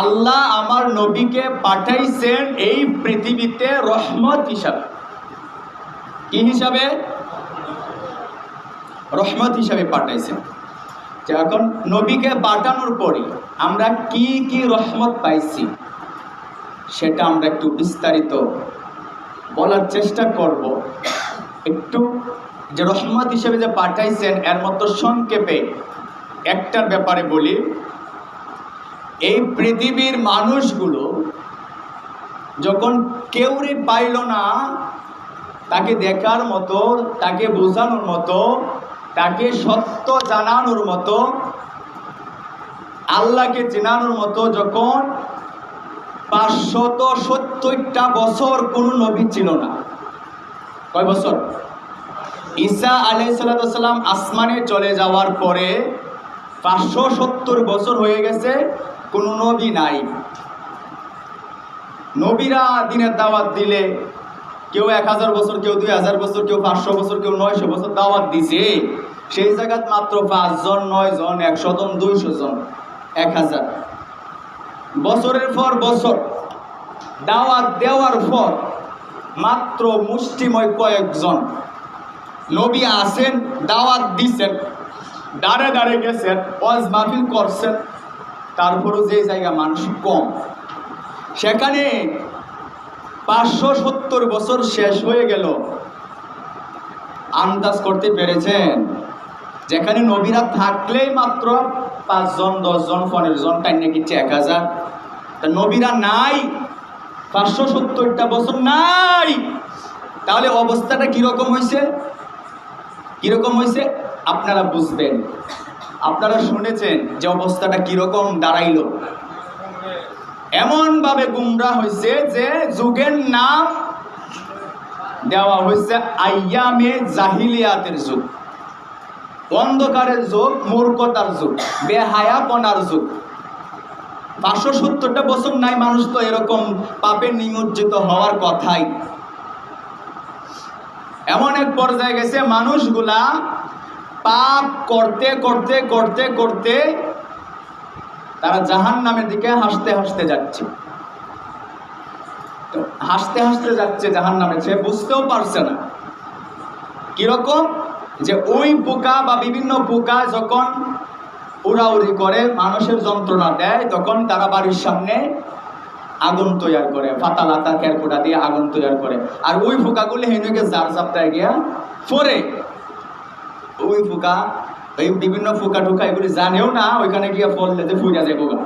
আল্লাহ আমার নবীকে পাঠাইছেন এই পৃথিবীতে রহমত হিসাবে। কি হিসাবে? রহমত হিসাবে পাঠাইছেন। যে এখন নবীকে পাঠানোর পরে আমরা কি কি রহমত পাইছি সেটা আমরা একটু বিস্তারিত বলার চেষ্টা করব। একটু যে রহমত হিসেবে যে পাঠাইছেন, এর মতো সংক্ষেপে একটার ব্যাপারে বলি। এই পৃথিবীর মানুষগুলো যখন কেউরে পাইল না, তাকে দেখার মতো, তাকে বোঝানোর মতো, তাকে সত্য জানানোর মতো, আল্লাহকে চেনানোর মতো যখন পাঁচশত সত্তরটা বছর কোনো নবী ছিল না। কয় বছর? ঈসা আলাইসাল্লাম আসমানে চলে যাওয়ার পরে পাঁচশো সত্তর বছর হয়ে গেছে কোনো নবী নাই। নবীরা দিনের দাওয়াত দিলে কেউ এক হাজার বছর, কেউ দুই হাজার বছর, কেউ পাঁচশো বছর, কেউ নয়শো বছর দাওয়াত দিছে। সেই জায়গাত মাত্র পাঁচজন নয় জন একশো জন দুইশো জন, এক হাজার। বছরের পর বছর, দাওয়াত দেওয়ার পর মাত্র মুষ্টিময় কয়েকজন নবী আসেন দাওয়াত দিছেন, দাঁড়ে দাঁড়ে গেছেন, ওয়াজ মাহফিল করছেন। তারপরও যে জায়গা মানুষ কম। সেখানে পাঁচশো সত্তর বছর শেষ হয়ে গেল। আন্দাজ করতে পেরেছেন? যেখানে নবীরা থাকলেই মাত্র পাঁচজন, দশজন পনেরো জন টাইম নাকি এক হাজার? তা নবীরা নাই, পাঁচশো সত্তরটা বছর নাই। তাহলে অবস্থাটা কীরকম হয়েছে? কীরকম হয়েছে? আপনারা বুঝবেন। আপনারা শুনেছেন যে অবস্থাটা কীরকম দাঁড়াইলো? এমনভাবে গুমরা হয়েছে যে যুগের নাম দেওয়া হয়েছে আইয়ামে জাহিলিয়াতের যুগ। অন্ধকারের যুগ, মূর্খতার যুগ, বেহায়াপনার যুগ। পাঁচশো সত্তরটা বছর নাই মানুষ তো এরকম পাপে নিমজ্জিত হওয়ার কথাই। এমন এক পর্যায়ে গেছে, মানুষগুলা পাপ করতে করতে করতে করতে তারা জাহান নামের দিকে হাসতে হাসতে যাচ্ছে। হাসতে হাসতে যাচ্ছে জাহান নামে সে বুঝতেও পারছে না। কীরকম? যে ওই পোকা বা বিভিন্ন পোকা যখন উড়াউড়ি করে, মানুষের যন্ত্রণা দেয়, তখন তারা বাড়ির সামনে আগুন তৈরি করে পাতা লাতা ক্যারকোটা দিয়ে আগুন তৈরি করে। আর ওই পোকাগুলি হেনুকে জার চাপটায় গিয়া ফোরে। ওই পোকা এই বিভিন্ন ফুকা টুকা এগুলি জানেও না, ওইখানে গিয়া পড়লে যে ফুরিয়া যায় বোগা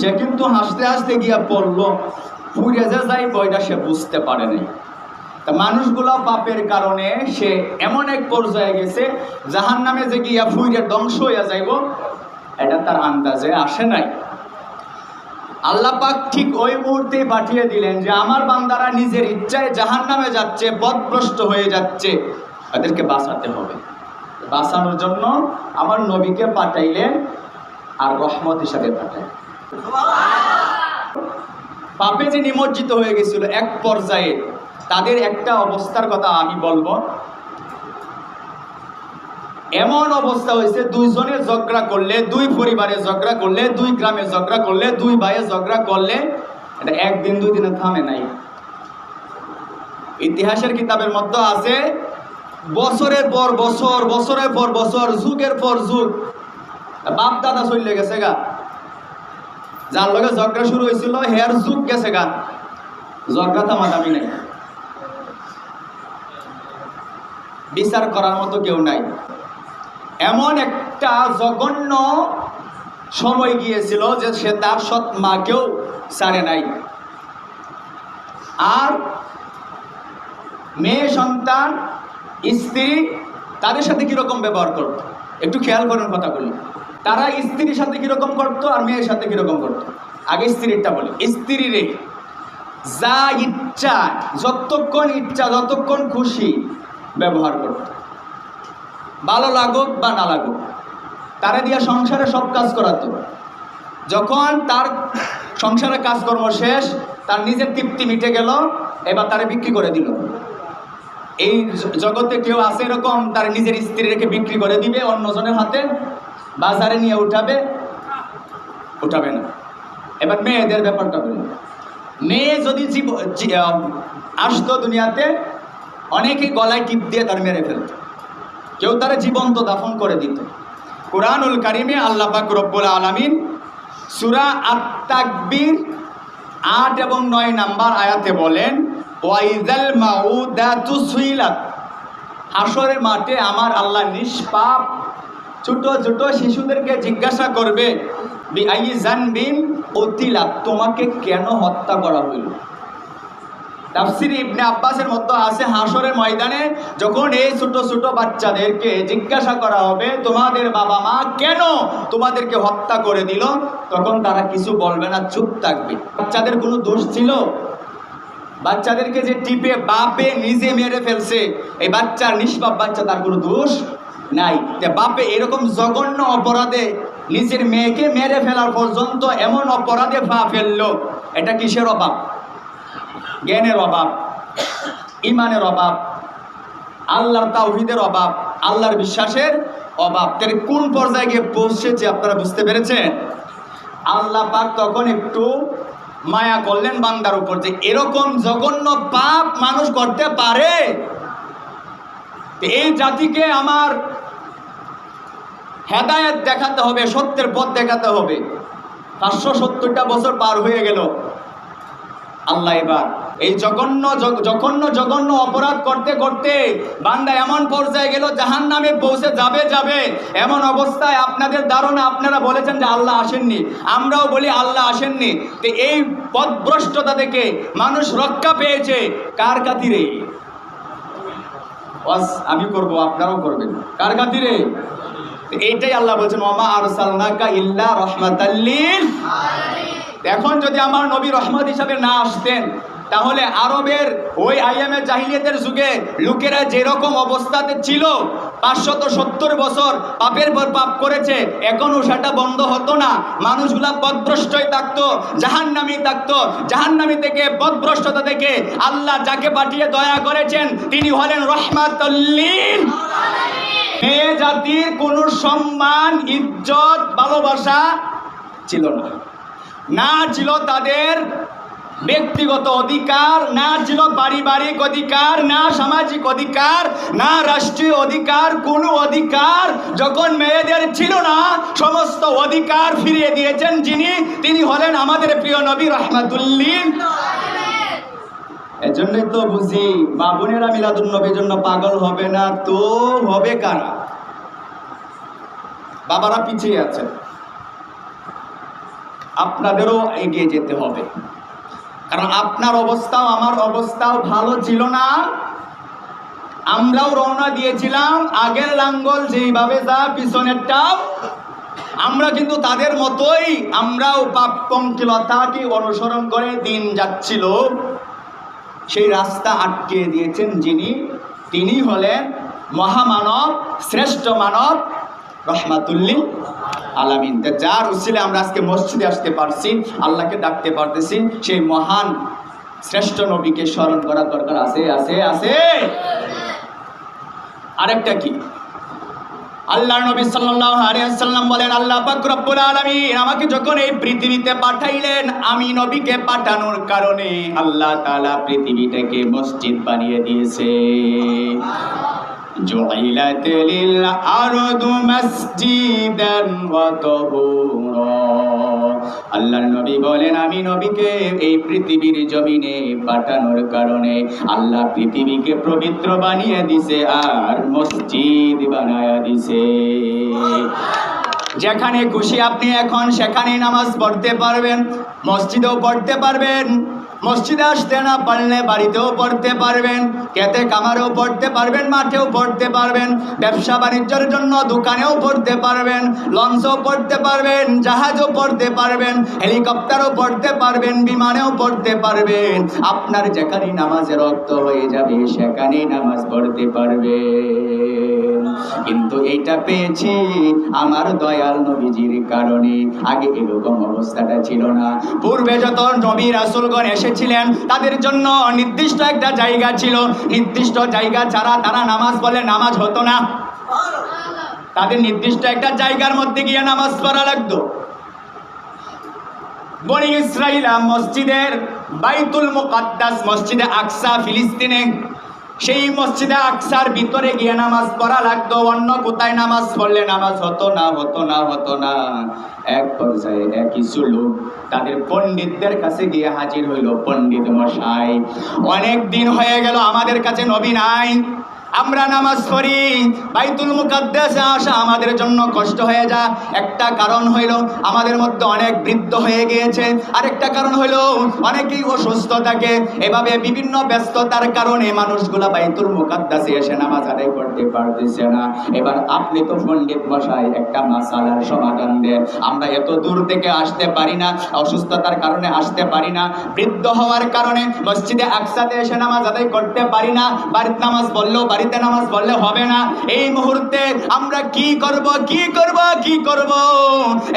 সে কিন্তু হাসতে হাসতে গিয়া পড়ল ফুরিয়া যে যাই বইটা সে বুঝতে পারে নাই। তা মানুষগুলা পাপের কারণে সে এমন এক পর্যায়ে গেছে জাহান নামে যে গিয়া ফুরিয়া ধ্বংস হইয়া যাইব, এটা তার আন্দাজে আসে নাই। আল্লাহ পাক ঠিক ওই মুহূর্তেই পাঠিয়ে দিলেন যে, আমার বান্দারা নিজের ইচ্ছায় জাহান নামে যাচ্ছে, পথভ্রষ্ট হয়ে যাচ্ছে। তাদেরকে বাঁচাতে হবে। বাঁচানোর জন্য আমার নবীকে পাঠাইলেন আর রহমত হিসাবে পাঠাইলেন। পাপে যে নিমজ্জিত হয়ে গেছিল এক পর্যায়ে, তাদের একটা অবস্থার কথা আমি বলব। এমন অবস্থা হয়েছে, দুইজনে ঝগড়া করলে, দুই পরিবারে ঝগড়া করলে, দুই গ্রামে ঝগড়া করলে, দুই ভাইয়ে ঝগড়া করলে, এটা একদিন দুই দিনে থামে নাই। ইতিহাসের কিতাবের মধ্যে আছে বছরের পর বছর, বছরের পর বছর, যুগের পর যুগ। বাপ দাদা চলে গেছে গা। যার লগে ঝগড়া শুরু হয়েছিল হেয়ার যুগ গেছে গা। ঝগড়া থামা দামি নেই। বিচার করার মতো কেউ নাই। এমন একটা জঘন্য সময় গিয়েছিল যে সে তার সৎ মাকেও সারে নাই। আর মেয়ে সন্তান স্ত্রী তাদের সাথে কীরকম ব্যবহার করতো? একটু খেয়াল করেন কথাগুলো। তারা স্ত্রীর সাথে কীরকম করতো আর মেয়ের সাথে কীরকম করতো? আগে স্ত্রীরটা বলি। স্ত্রীরে যা ইচ্ছা, যতক্ষণ ইচ্ছা, যতক্ষণ খুশি ব্যবহার করত। ভালো লাগুক বা না লাগুক, তারা দিয়া সংসারে সব কাজ করাতো। যখন তার সংসারে কাজকর্ম শেষ, তার নিজের তৃপ্তি মিটে গেল, এবার তারে বিক্রি করে দিল। এই জগতে কেউ আছে এরকম, তার নিজের স্ত্রী রেখে বিক্রি করে দিবে, অন্যজনের হাতে বাজারে নিয়ে উঠাবে উঠাবে না। এবার মেয়েদের ব্যাপারটা বলি। মেয়ে যদি আসতো দুনিয়াতে অনেকে গলায় টিপ দিয়ে তার মেরে ফেলত। কেউ তারা জীবন্ত দাফন করে দিত। কোরআনুল কারিমে আল্লাহ পাক রব্বুল আলামিন সুরা আত-তাকবীর আট এবং নয় নাম্বার আয়াতে বলেন ওয়াইদাল মাউদাতু সুইলাত। হাসরের মাঠে আমার আল্লাহ নিষ্পাপ ছোট ছোট শিশুদেরকে জিজ্ঞাসা করবে আই তোমাকে কেন হত্যা করা হইল? তাফসির ইবনে আব্বাসের মতো আছে হাসরের ময়দানে যখন এই ছোট ছোট বাচ্চাদেরকে জিজ্ঞাসা করা হবে, তোমাদের বাবা মা কেন তোমাদেরকে হত্যা করে দিল? তখন তারা কিছু বলবে না, চুপ থাকবে। বাচ্চাদের কোনো দোষ ছিল? বাচ্চাদেরকে যে টিপে বাপে নিজে মেরে ফেলছে, এই বাচ্চার নিষ্পাপ বাচ্চা, তার কোনো দোষ নাই। বাপে এরকম জঘন্য অপরাধে নিজের মেয়েকে মেরে ফেলার পর্যন্ত এমন অপরাধে পা ফেলল। এটা কিসের অভাব? জ্ঞানের অভাব, ইমানের অভাব, আল্লাহর তাওহিদের অভাব, আল্লাহর বিশ্বাসের অভাব। তাহলে কোন পর্যায়ে গিয়ে পৌঁছেছে, আপনারা বুঝতে পেরেছেন? আল্লাহ পাক তখন একটু মায়া করলেন বান্দার উপর যে এরকম জঘন্য পাপ মানুষ করতে পারে। এই জাতিকে আমার হেদায়ত দেখাতে হবে, সত্যের পথ দেখাতে হবে। পাঁচশো সত্তরটা বছর পার হয়ে গেল। আল্লাহ এবার এই জঘন্য জঘন্য জঘন্য অপরাধ করতে করতে বান্দা এমন পর্যায়ে গেল জাহান নামে পৌঁছে যাবে যাবে। এমন অবস্থায় আপনাদের ধারণা আপনারা বলেছেন যে আল্লাহ আসেননি। আমরাও বলি আল্লাহ আসেননি। তো এই পথভ্রষ্টতা থেকে মানুষ রক্ষা পেয়েছে কার ওয়াজ আমি করব, আপনারাও করবেন। কার কাতিরে এইটাই আল্লাহ বলছেন মামা আরসালনাকা ইল্লা রহমাতাল্লিল এখন যদি আমার নবী রহমত হিসাবে না আসতেন তাহলে আরবের ওই আইএমএ জাহিলিয়াতের যুগে লোকেরা যেরকম অবস্থাতে ছিল, পাঁচশত সত্তর বছর পাপের পর পাপ করেছে এখনও সেটা বন্ধ হতো না। মানুষগুলা পদভ্রষ্টই থাকতো, জাহান্নামি থাকতো। জাহান্নামি থেকে পদভ্রষ্টতা থেকে আল্লাহ যাকে পাঠিয়ে দয়া করেছেন, তিনি হলেন রহমাতুল্লিন মেয়ে জাতির কোনো সম্মান, ইজ্জত, ভালোবাসা ছিল না। না ছিল তাদের ব্যক্তিগত অধিকার, না ছিল পারিবারিক অধিকার, না সামাজিক অধিকার, না রাষ্ট্রীয় অধিকার, কোনো অধিকার যখন মেয়েদের ছিল না, সমস্ত অধিকার ফিরিয়ে দিয়েছেন যিনি, তিনি হলেন আমাদের প্রিয় নবী রহমাতুল্লিন এজন্যই তো বুঝি, মা বোনেরা মিলাদুল নবীর জন্য পাগল হবে না, তো হবে কারা? বাবারা পিছিয়ে আছে আপনাদেরও এগিয়ে যেতে হবে। কারণ আপনার অবস্থাও আমার অবস্থাও ভালো ছিল না। আমরাও রওনা দিয়েছিলাম আগের লাঙ্গল যেইভাবে যা পিছনেরটাও আমরা কিন্তু তাদের মতোই, আমরাও পাপ পঙ্কিলতাকে অনুসরণ করে দিন যাচ্ছিল। সেই রাস্তা আটকে দিয়েছেন যিনি, তিনি হলেন মহামানব, শ্রেষ্ঠ মানব, রহমাতুল্লিল। আলামিন। যার উসিলে আমরা আজকে মসজিদে আসতে পারছি, আল্লাহকে ডাকতে পারতেছি, সেই মহান শ্রেষ্ঠ নবীকে স্মরণ করার দরকার আছে আছে আছে। আরেকটা কি? আল্লাহ নবী সাল্লাম বলেন, আল্লাহ পাক আলামিন আমাকে যখন এই পৃথিবীতে পাঠাইলেন, আমি নবীকে পাঠানোর কারণে আল্লাহ তাআলা পৃথিবীটাকে মসজিদ বানিয়ে দিয়েছে। جعلت للأرض مسجدا وطهورا আল্লাহর নবী বলেন আমি নবীকে এই পৃথিবীর জমিনে পাঠানোর কারণে আল্লাহ পৃথিবীকে পবিত্র বানিয়ে দিছে আর মসজিদ বানায়া দিছে যেখানে খুশি আপনি এখন সেখানে নামাজ পড়তে পারবেন মসজিদেও পড়তে পারবেন মসজিদে আসতে না পারলে বাড়িতেও পড়তে পারবেন, খেতে কামারেও পড়তে পারবেন, মাঠেও পড়তে পারবেন, ব্যবসা বাণিজ্যের জন্য দোকানেও পড়তে পারবেন, লঞ্চও পড়তে পারবেন, জাহাজও পড়তে পারবেন, হেলিকপ্টারও পড়তে পারবেন, বিমানেও পড়তে পারবেন। আপনার যেখানে নামাজে রক্ত হয়ে যাবে, সেখানেই নামাজ পড়তে পারবেন। কিন্তু এইটা পেয়েছি আমার দয়াল নবীজির কারণে। আগে এরকম অবস্থাটা ছিল না। পূর্বে যত নবী রাসুলগণ এসেছিলেন। তাদের জন্য নির্দিষ্ট একটা জায়গা ছিল। নির্দিষ্ট জায়গা ছাড়া তারা নামাজ বলে নামাজ হতো না। তাদের নির্দিষ্ট একটা জায়গার মধ্যে গিয়ে নামাজ পড়া লাগতো। বনি ইসরাইলা মসজিদের বাইতুল মুকাদ্দাস মসজিদে আকসা ফিলিস্তিনে সেই মসজিদে আকসার ভিতরে গিয়ে নামাজ পড়া লাগতো, অন্য কোথায় নামাজ পড়লে নামাজ হতো না হতো না হতো না। এক পর্যায়ে এক কিছু লোক তাদের পণ্ডিতদের কাছে গিয়ে হাজির হইল পণ্ডিত মশাই। অনেক দিন হয়ে গেল আমাদের কাছে নবী নাই। আমরা নামাজ পড়ি, বাইতুল মুকাদ্দাসে আসা আমাদের জন্য কষ্ট হয়ে যা একটা কারণ হইল, আমাদের মধ্যে অনেক বৃদ্ধ হয়ে গিয়েছে। আরেকটা কারণ হইল, অনেকেই অসুস্থ থাকে এভাবে বিভিন্ন ব্যস্ততার কারণে মানুষগুলা বাইতুল মুকাদ্দাসে এসে নামাজ আদায় করতে পারতেছে না। এবার আপনি তো পণ্ডিত মশাই, একটা মাসালার সমাধান দেন। আমরা এত দূর থেকে আসতে পারি না, অসুস্থতার কারণে আসতে পারি না, বৃদ্ধ হওয়ার কারণে মসজিদে একসাথে এসে নামাজ আদায় করতে পারি না, বাড়িতে নামাজ পড়লেও বাড়িতে নামাজ পড়লে হবে না। এই মুহূর্তে আমরা কি করব কি করব কি করব?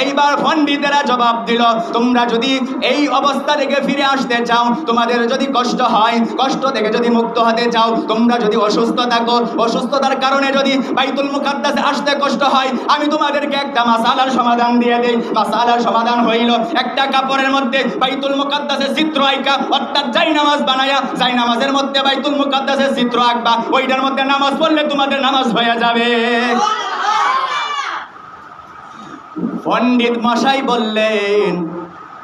এইবার পণ্ডিতেরা জবাব দিল, তোমরা যদি এই অবস্থা থেকে ফিরে আসতে চাও, তোমাদের যদি কষ্ট হয়, কষ্ট থেকে যদি মুক্ত হতে চাও, তোমরা যদি অসুস্থ থাকো, অসুস্থতার কারণে যদি বাইতুল মুকাদ্দাসে আসতে কষ্ট হয়, আমি তোমাদেরকে একটা মাসালার সমাধান দিয়ে দেই। মাসালার সমাধান হইল, একটা কাপড়ের মধ্যে বাইতুল মুকাদ্দাসের চিত্র আঁকা অর্থাৎ যাই নামাজ বানায়া, যাই নামাজের মধ্যে বাইতুল মুকাদ্দাসের চিত্র আঁকবা, ওইটার নামাজ পড়লে তোমাদের নামাজ হয়ে যাবে। পণ্ডিত মশাই বললেন,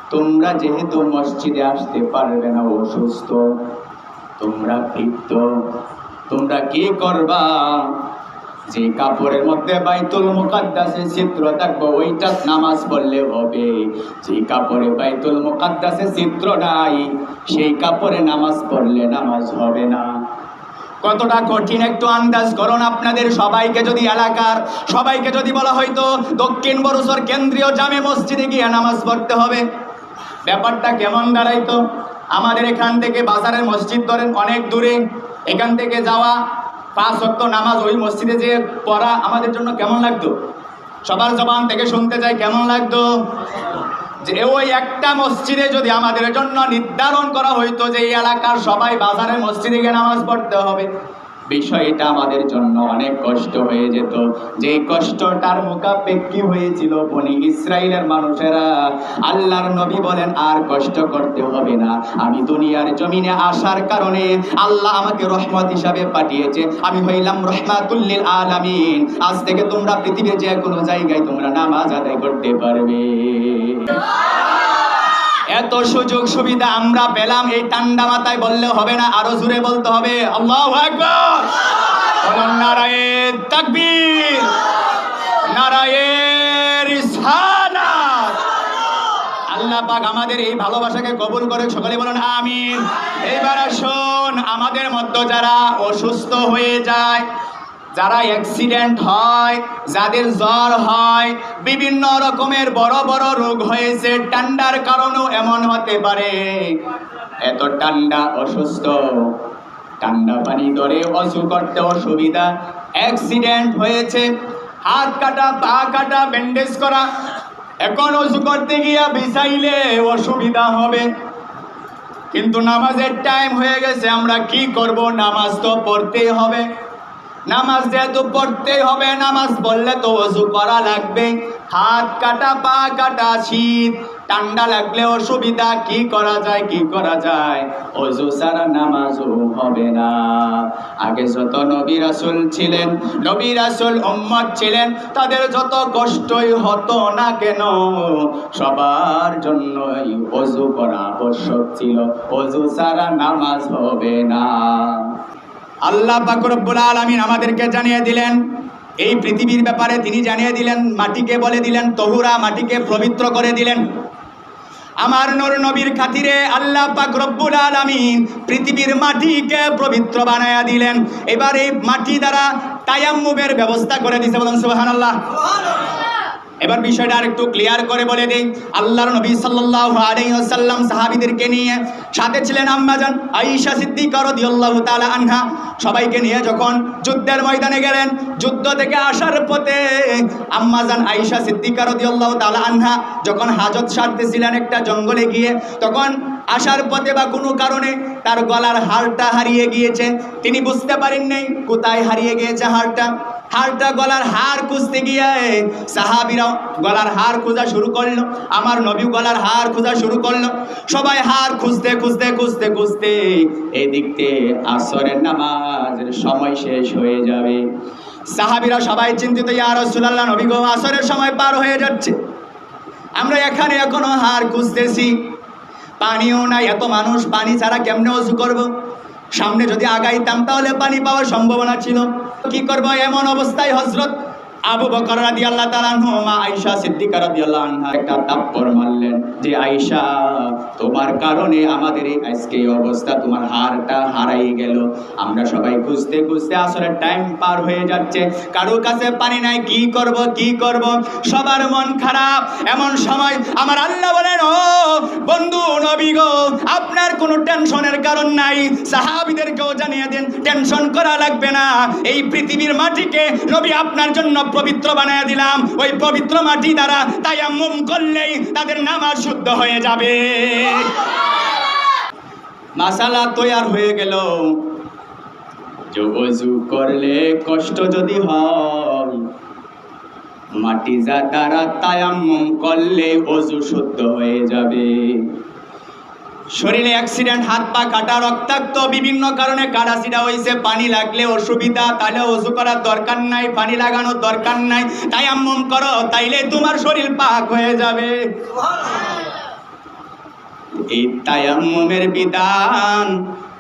তোমরা যেহেতু মসজিদে আসতে পারবে না, অসুস্থ, তোমরা বৃদ্ধ তোমরা কি করবা? যে কাপড়ের মধ্যে বাইতুল মুকাদ্দাসের চিত্র থাকবে ওইটা নামাজ পড়লে হবে। যে কাপড়ে বাইতুল মুকাদ্দাসের চিত্র নাই, সেই কাপড়ে নামাজ পড়লে নামাজ হবে না। কতটা কঠিন একটু আন্দাজ করুন আপনাদের সবাইকে যদি এলাকার, সবাইকে যদি বলা হয়তো দক্ষিণ বরসর কেন্দ্রীয় জামে মসজিদে গিয়ে নামাজ পড়তে হবে। ব্যাপারটা কেমন দাঁড়াইতো? আমাদের এখান থেকে বাজারের মসজিদ ধরেন অনেক দূরে। এখান থেকে যাওয়া, পাঁচ ওয়াক্ত নামাজ ওই মসজিদে যে পড়া আমাদের জন্য কেমন লাগতো? সবার জবান থেকে শুনতে চাই, কেমন লাগতো? যে ওই একটা মসজিদে যদি আমাদের জন্য নির্ধারণ করা হইতো যে এই এলাকার সবাই বাজারে মসজিদে গিয়ে নামাজ পড়তে হবে। বিষয়টা আমাদের জন্য অনেক কষ্ট হয়ে যেত। যে কষ্টটার মোকাপেক্ষি হয়েছিল বনি ইসরায়েলের মানুষেরা, আল্লাহর নবী বলেন, আর কষ্ট করতে হবে না। আমি দুনিয়ার জমিনে আসার কারণে আল্লাহ আমাকে রহমত হিসাবে পাঠিয়েছে। আমি হইলাম রহমাতুল্লিল আলামিন। আজ থেকে তোমরা পৃথিবীর যে কোনো জায়গায় তোমরা নামাজ আদায় করতে পারবে। এত সুযোগ সুবিধা আমরা পেলাম, এই ঠান্ডা মাথায় বললে হবে না, আরও জোরে বলতে হবে। আল্লাহু নারায়ণ তাকবীর! নারায়ণ আল্লাহ পাক আমাদের এই ভালোবাসাকে কবুল করে সকলে বলুন, আমিন। এইবার আসুন, আমাদের মধ্যে যারা অসুস্থ হয়ে যায় যারা অ্যাক্সিডেন্ট হয়, যাদের জ্বর হয়, বিভিন্ন রকমের বড় বড় রোগ হয়েছে, ঠান্ডার কারণেও এমন হতে পারে। এত ঠান্ডা অসুস্থ, ঠান্ডা পানি ধরে অসু করতে অসুবিধা অ্যাক্সিডেন্ট হয়েছে, হাত কাটা, পা কাটা ব্যান্ডেজ করা, এখন অসু করতে গিয়া বিছাইলে অসুবিধা হবে। কিন্তু নামাজের টাইম হয়ে গেছে, আমরা কি করব? নামাজ তো পড়তেই হবে। নামাজ যেহেতু পড়তেই হবে, নামাজ পড়লে তো অজু করা লাগবে। হাত কাটা, পা কাটা, শীত, ঠান্ডা লাগলে অসুবিধা, কি করা যায়, কি করা যায়? অজু সারা নামাজও হবে না। আগে যত নবী রাসুল ছিলেন, নবী রাসুল উম্মত ছিলেন, তাদের যত কষ্টই হতো না কেন, সবার জন্যই অজু করা আবশ্যক ছিল। অজু সারা নামাজ হবে না। আল্লাহ পাক রব্বুল আলামিন আমাদেরকে জানিয়ে দিলেন, এই পৃথিবীর ব্যাপারে তিনি জানিয়ে দিলেন, মাটিকে বলে দিলেন, তহুরা মাটিকে পবিত্র করে দিলেন। আমার নূর নবীর খাতিরে আল্লাহ পাক রব্বুল আলামিন পৃথিবীর মাটিকে পবিত্র বানায়া দিলেন। এবার এই মাটি দ্বারা তায়াম্মুমের ব্যবস্থা করে দিয়েছে বলেন সুবহানাল্লাহ। এবার বিষয়টা আরেকটু ক্লিয়ার করে বলে দেই। আল্লাহর নবী সাল্লাল্লাহু আলাইহি ওয়াসাল্লাম সাহাবীদেরকে নিয়ে সাথে ছিলেন আম্মাজান আয়েশা সিদ্দিকা রাদিয়াল্লাহু তাআলা আনহা। সবাইকে নিয়ে যখন যুদ্ধের ময়দানে গেলেন, যুদ্ধ থেকে আসার পথে আম্মাজান আয়েশা সিদ্দিকা রাদিয়াল্লাহু তাআলা আনহা যখন হাজত সারতেছিলেন একটা জঙ্গলে গিয়ে, তখন আসার পথে বা কোনো কারণে তার গলার হারটা হারিয়ে গিয়েছে, তিনি বুঝতে পারেন নাই কোথায় হারিয়ে গিয়েছে হারটা। হারটা গলার হার খুঁজতে গিয়ে সাহাবিরা গলার হার খোঁজা শুরু করল, আমার নবী গলার হার খোঁজা শুরু করল। সবাই হার খুঁজতে খুঁজতে খুঁজতে খুঁজতে এদিকতে আসরের নামাজের সময় শেষ হয়ে যাবে। সাহাবিরা সবাই চিন্তিত, ইয়া রাসূলুল্লাহ, নবী গো, আসরের সময় পার হয়ে যাচ্ছে। আমরা এখানে এখনও হার খুঁজতেছি। পানিও নাই, এত মানুষ, পানি ছাড়া কেমনে অজু করব? সামনে যদি আগাইতাম, তাহলে পানি পাওয়ার সম্ভাবনা ছিল। কি করব? এমন অবস্থায় হজরত আবু বকর রাদি আল্লাহ তালানহু মা আয়েশা সিদ্দিকা রাদি আল্লাহ আনহা একটা তাপ্পর মারলেন যে, আয়েশা, তোমার কারণে আমাদের এই আজকে অবস্থা, তোমার হারটা হারাই গেল। আমরা সবাই খুঁজতে খুঁজতে আসলে টাইম পার হয়ে যাচ্ছে। কারও কাছে পানি নাই, কি করব কি করব? সবার মন খারাপ। এমন সময় আমার আল্লাহ বলেন, ও বন্ধু, নবী গো, আপনার কোনো টেনশনের কারণ নাই। সাহাবিদেরকেও জানিয়ে দেন, টেনশন করা লাগবে না। এই পৃথিবীর মাটিকে নবী আপনার জন্য পবিত্র বানিয়ে দিলাম। ওই পবিত্র মাটি দ্বারা তায়াম্মুম করলেই তাদের নামাজ শুদ্ধ হয়ে যাবে। মাসালা তৈয়ার হয়ে গেল। যে অজু করলে কষ্ট যদি হয়, মাটি যা দ্বারা তায়াম্মুম করলে অজু শুদ্ধ হয়ে যাবে। শরীরে অ্যাক্সিডেন্ট হাত পা কাটা, রক্তাক্ত, বিভিন্ন কারণে কাটাছিটা হয়েছে পানি লাগলে অসুবিধা, তাহলে অজু করার দরকার নাই, পানি লাগানোর দরকার নাই। তাই আম্মম করো, তাইলে তোমার শরীর পাক হয়ে যাবে। এই তায়াম্মুমের বিধান,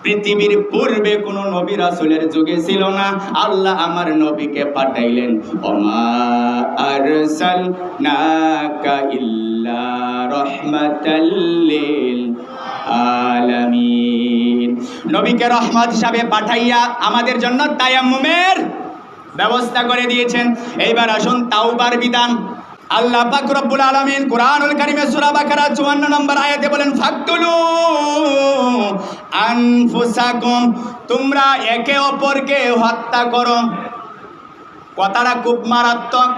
পৃথিবীর পূর্বে কোনো নবী রাসূলের যুগে ছিল না। আল্লাহ আমার নবীকে পাঠাইলেন, ওমা আরসালনাকা ইল্লা রাহমাতাল আলামিন। নবীকে রহমত হিসাবে পাঠাইয়া আমাদের জন্য তায়াম্মুমের ব্যবস্থা করে দিয়েছেন। এইবার আসুন তাওবার বিধান। আল্লাহ পাক রব্বুল আলামিন কোরআনুল কারীমে সূরা বাকারা 54 নম্বর আয়াতে বলেন, ফাকতুলু আনফুসাকুম, তোমরা একে অপরকে হত্যা করো। কথাটা খুব মারাত্মক।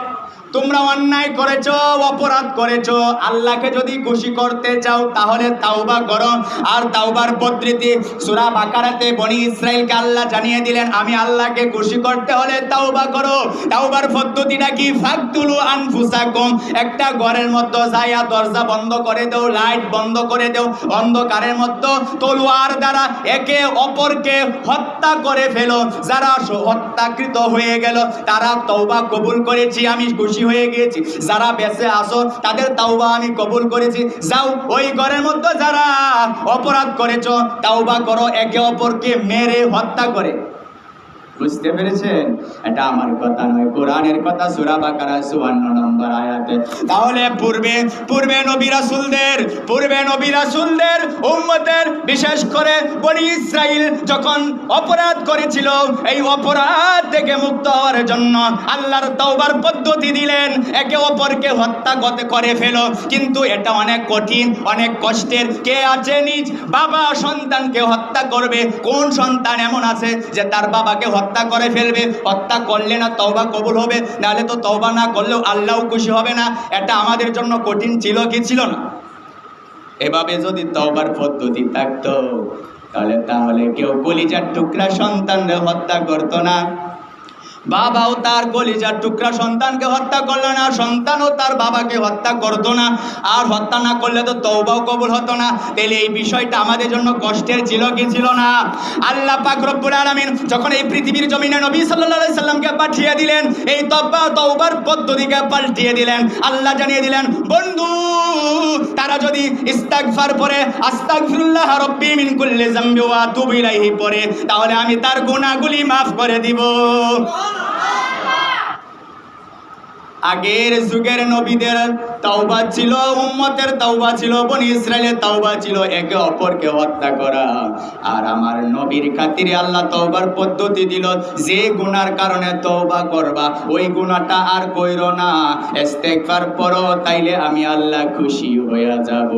তোমরা অন্যায় করেছ, অপরাধ করেছ, আল্লাহকে যদি খুশি করতে চাও, তাহলে তাওবা করো। আর তাওবার পদ্ধতি, সূরা বাকারাতে বনি ইসরাইলকে আল্লাহ জানিয়ে দিলেন, আমি আল্লাহকে খুশি করতে হলে তাওবা করো। তাওবার পদ্ধতিটা কি? ফাকতুলু আনফুসাকুম। একটা ঘরের মধ্যে যাইয়া দরজা বন্ধ করে দাও, লাইট বন্ধ করে দাও, অন্ধকারের মধ্যে তলোয়ার দ্বারা একে অপরকে হত্যা করে ফেলো। যারা হত্যাকৃত হয়ে গেল, তারা তওবা কবুল করেছি, আমি খুশি হয়ে গিয়েছি। যারা বেঁচে আসো তাদের তাওবা আমি কবুল করেছি। যাও, ওই ঘরের মধ্যে যারা অপরাধ করেছ, তাওবা করো, একে অপরকে মেরে হত্যা করে। বুঝতে পেরেছেন? এটা আমার কথা নয়, কোরআনের কথা সূরা বাকারা 54 নম্বর আয়াতে। তাহলে পূর্বে পূর্বে নবী রাসূলদের, পূর্বে নবী রাসূলদের উম্মতের, বিশেষ করে বনি ইসরাইল যখন অপরাধ করেছিল, এই অপরাধ থেকে মুক্ত হওয়ার জন্য আল্লাহর তওবার পদ্ধতি দিলেন, একে অপরকে হত্যা করে ফেলো। কিন্তু এটা অনেক কঠিন, অনেক কষ্টের। কে আছে নিজ? বাবা সন্তানকে হত্যা করবে। কোন সন্তান এমন আছে যে তার বাবাকে হত্যা করে ফেলবে, হত্যা করলে না তওবা কবুল হবে, নাহলে তো তওবা না করলেও আল্লাহও খুশি হবে না। এটা আমাদের জন্য কঠিন ছিল কি ছিল না? এভাবে যদি তওবার পদ্ধতি থাকতো, তাহলে তাহলে কেউ কলিজার টুকরা সন্তানদের হত্যা করতো না। বাবাও তার কলিজার টুকরা সন্তানকে হত্যা করল না, সন্তানও তার বাবাকে হত্যা করতো না। আর হত্যা না করলে তো তৌবাও কবুল হতো না। তাহলে এই বিষয়টা আমাদের জন্য কষ্টের ছিল কি ছিল না? আল্লাহ পাক রব্বুল আলামিন যখন এই পৃথিবীর জমিনে নবী সাল্লাল্লাহু সাল্লামকে পাঠিয়ে দিলেন, এই তব্বা তওবার পদ্ধতিকে পাল্টিয়ে দিলেন। আল্লাহ জানিয়ে দিলেন, বন্ধু, তারা যদি ইস্তাগফার পরে আস্তাগফিরুল্লাহ রাব্বি মিন কুল্লি যামবি ওয়া ইলাইহি পড়ে, তাহলে আমি তার গুনাহগুলি মাফ করে দিব। আগের যুগের নবীদের তাওবা ছিল, উম্মতের তাওবা ছিল, বনি ইসরায়েলের তাওবা ছিল, একে অপরকে হত্যা করা। আর আমার নবীর খাতিরে আল্লাহ তওবার পদ্ধতি দিল, যে গুনার কারণে তওবা করবা, ওই গুনাহটা আর কইরো না। ইস্তেগফার পড়ো, তাইলে আমি আল্লাহ খুশি হয়ে যাব।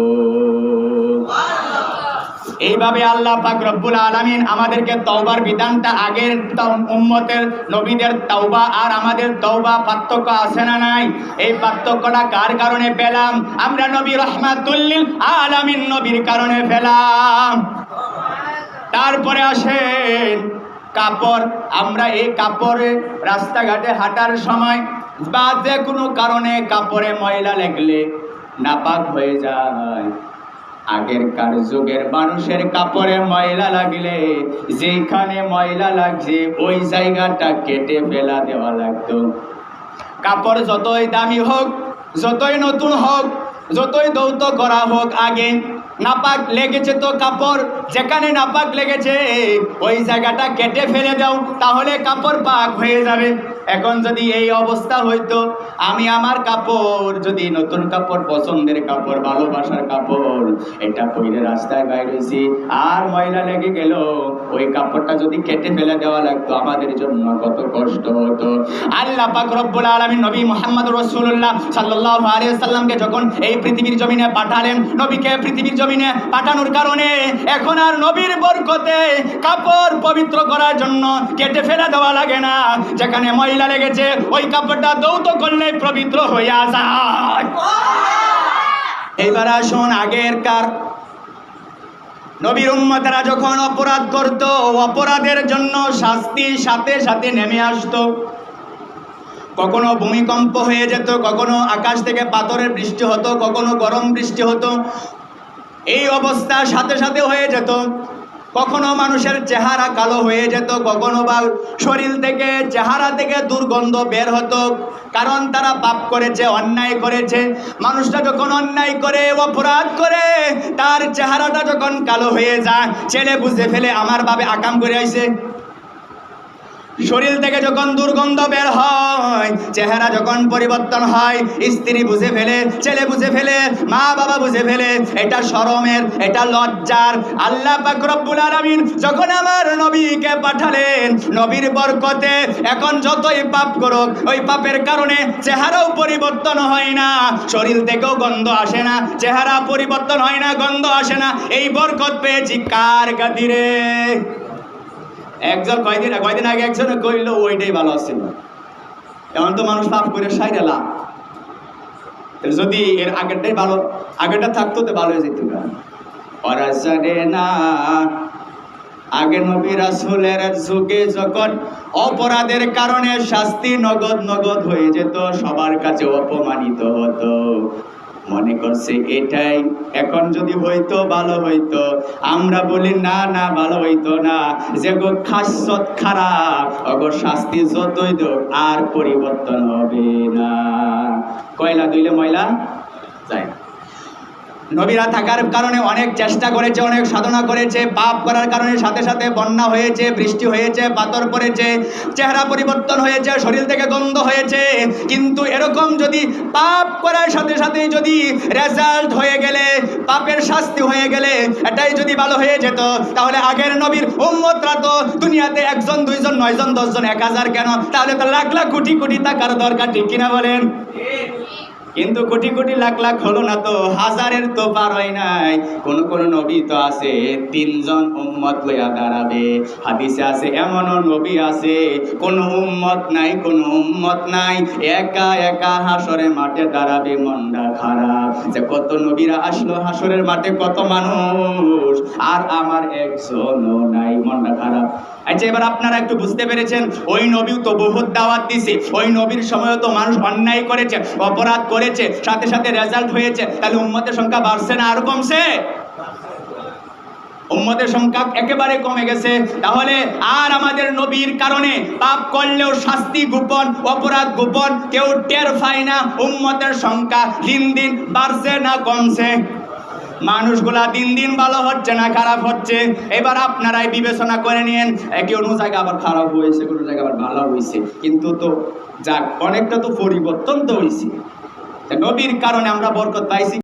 এইভাবে আল্লাহ পাক রব্বুল আলামিন আমাদেরকে তওবার বিধানটা আগের উম্মতের নবীদের তওবা আর আমাদের তওবা পার্থক্য আছে না নাই? এই পার্থক্যটা কার কারণে পেলাম? আমরা নবী রহমাতুল্লিল আলামিন নবীর কারণে পেলাম। তারপরে আসেন, কাপড়। আমরা এই কাপড়ে রাস্তাঘাটে হাঁটার সময় বা যে কোনো কারণে কাপড়ে ময়লা লাগলে নাপাক হয়ে যায়। আগেরকার যুগের মানুষের কাপড়ে ময়লা লাগলে যেখানে ময়লা লাগছে, ওই জায়গাটা কেটে ফেলা দেওয়া লাগতো। কাপড় যতই দামি হোক, যতই নতুন হোক, যতই দৌত করা হোক, আগে নাপাক লেগেছে তো কাপড়, যেখানে নাপাক লেগেছে, ওই জায়গাটা কেটে ফেলে দাও, তাহলে কাপড় পাক হয়ে যাবে। এখন যদি এই অবস্থা হইতো, আমি আমার কাপড়, যদি নতুন কাপড়, পছন্দের কাপড়, ভালোবাসার কাপড়, এটা পরে রাস্তায় বাইরেছি আর ময়লা লেগে গেল, ওই কাপড়টা যদি কেটে ফেলে দেওয়া লাগতো, আমাদের জন্য কত কষ্ট হতো। আল্লাহ পাক রব্বুল আলামিন নবী মুহাম্মদ রাসূলুল্লাহ সাল্লাল্লাহু আলাইহি সাল্লামকে যখন এই পৃথিবীর জমিনে পাঠালেন, নবীকে পৃথিবীর জমিনে পাঠানোর কারণে এখন আর নবীর বরকতে কাপড় পবিত্র করার জন্য কেটে ফেলে দেওয়া লাগে না। যেখানে ময়লা লেগেছে, ওই কাপড়টা দৌত করলে পবিত্র হইয়া যায়। এইবার আসুন আগের কার। নবীর উম্মতেরা যখন অপরাধ করত, অপরাধের জন্য শাস্তি সাথে সাথে নেমে আসতো। কখনো ভূমিকম্প হয়ে যেত, কখনো আকাশ থেকে পাথরের বৃষ্টি হতো, কখনো গরম বৃষ্টি হতো। এই অবস্থা সাথে সাথে হয়ে যেত। কখনো মানুষের চেহারা কালো হয়ে যেত, কখনো বা শরীর থেকে চেহারা থেকে দুর্গন্ধ বের হতো, কারণ তারা পাপ করেছে, অন্যায় করেছে। মানুষটা যখন অন্যায় করে, অপরাধ করে, তার চেহারাটা যখন কালো হয়ে যায়, ছেলে বুঝে ফেলে, আমার বাবে আকাম করে আইছে। শরীর থেকে যখন দুর্গন্ধ বের হয়, চেহারা যখন পরিবর্তন হয়, স্ত্রী বুঝে ফেলে, ছেলে বুঝে ফেলে, মা বাবা বুঝে ফেলে, এটা শরমের এটা লজ্জার। আল্লাহ পাক রব্বুল আলামিন যখন আমার নবীকে পাঠালেন, নবীর বরকতে এখন যতই পাপ করুক, ওই পাপের কারণে চেহারাও পরিবর্তন হয় না, শরীর থেকেও গন্ধ আসে না, চেহারা পরিবর্তন হয় না, গন্ধ আসে না। এই বরকত পেয়েছি কার গাদিরে? একজন কয়দিন কয়দিন আগে একজনে কইল, ওইটাই ভালো ছিল এমন তো মানুষ পাপ করে সাইডে লাভ। যদি এর আগেরটাই ভালো আগেরটা থাকতো তো ভালো হয়ে যেত ওরা জানে না, আগে নবী রাসূলের যুগে যখন অপরাধের কারণে শাস্তি নগদ নগদ হয়ে যেত, সবার কাছে অপমানিত হতো। মনে করছে এটাই। এখন যদি হইতো, ভালো হইতো। আমরা বলি, না না, ভালো হইতো না। যে গো খাসত খারাপ, অগো শাস্তি যতই দোক, আর পরিবর্তন হবে না। কয়লা দুইলে ময়লা? যায় না। নবীরা থাকার কারণে অনেক চেষ্টা করেছে, অনেক সাধনা করেছে, পাপ করার কারণে সাথে সাথে বন্যা হয়েছে, বৃষ্টি হয়েছে, পাথর পড়েছে, চেহারা পরিবর্তন হয়েছে, শরীর থেকে গন্ধ হয়েছে। কিন্তু এরকম যদি পাপ করার সাথে সাথে যদি রেজাল্ট হয়ে গেলে, পাপের শাস্তি হয়ে গেলে, এটাই যদি ভালো হয়ে যেত, তাহলে আগের নবীর উম্মতরা তো দুনিয়াতে একজন, দুইজন, নয়জন, দশজন, এক হাজার কেন? তাহলে তো লাখ লাখ কোটি কোটি টাকার দরকার, ঠিক কিনা বলেন? কিন্তু কোটি কোটি লাখ লাখ হলো না তো, হাজারের তো পার হয় নাই। কোন কোন নবী তো আছে, তিনজন উম্মত লইয়া দাঁড়াবে। হাদিসে আছে, এমনও নবী আছে, কোন উম্মত নাই, কোন উম্মত নাই। একা একা হাসরে মাঠে দাঁড়াবে, মনটা খারাপ। যে কত নবীরা আসলো হাসরের মাঠে, কত মানুষ, আর আমার একজনও নাই, মনটা খারাপ। আচ্ছা এবার আপনারা একটু বুঝতে পেরেছেন, ওই নবী তো বহুত দাওয়াত দিছে। ওই নবীর সময়ও তো মানুষ অন্যায় করেছে, অপরাধ করেছে সাথে সাথে রেজাল্ট হয়েছে, তাহলে উম্মতের সংখ্যা বাড়ছে না আরও কমছে? উম্মতের সংখ্যা একেবারে কমে গেছে। তাহলে আর আমাদের নবীর কারণে পাপ করলেও শাস্তি গোপন, অপরাধ গোপন, কেউ টের পায় না উম্মতের সংখ্যা দিন দিন বাড়ছে না কমছে। মানুষগুলা দিন দিন ভালো হচ্ছে না খারাপ হচ্ছে। এবার আপনারাই বিবেচনা করে নিন একে কোনো জায়গা আবার খারাপ হয়েছে, কোনো জায়গা আবার ভালো হয়েছে। কিন্তু তো যাক, অনেকটা তো পরিবর্তন তো হয়েছে। নবীর কারণে আমরা বরকত পাইছি।